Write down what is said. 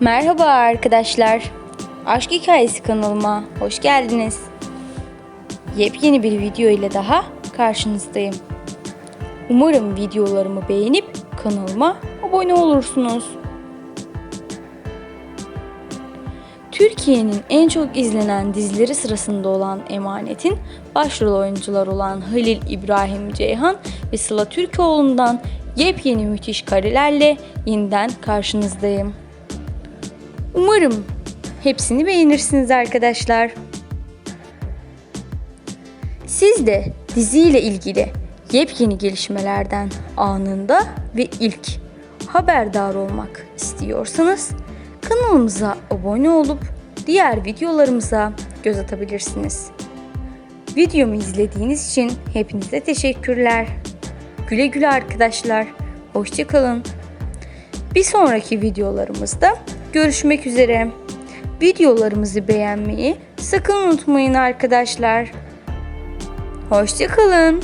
Merhaba arkadaşlar. Aşk Hikayesi kanalıma hoş geldiniz. Yepyeni bir video ile daha karşınızdayım. Umarım videolarımı beğenip kanalıma abone olursunuz. Türkiye'nin en çok izlenen dizileri sırasında olan Emanet'in başrol oyuncular olan Halil İbrahim Ceyhan ve Sıla Türkoğlu'ndan yepyeni müthiş karelerle yeniden karşınızdayım. Umarım hepsini beğenirsiniz arkadaşlar. Siz de diziyle ilgili yepyeni gelişmelerden anında ve ilk haberdar olmak istiyorsanız kanalımıza abone olup diğer videolarımıza göz atabilirsiniz. Videomu izlediğiniz için hepinize teşekkürler. Güle güle arkadaşlar. Hoşçakalın. Bir sonraki videolarımızda görüşmek üzere. Videolarımızı beğenmeyi sakın unutmayın arkadaşlar. Hoşçakalın.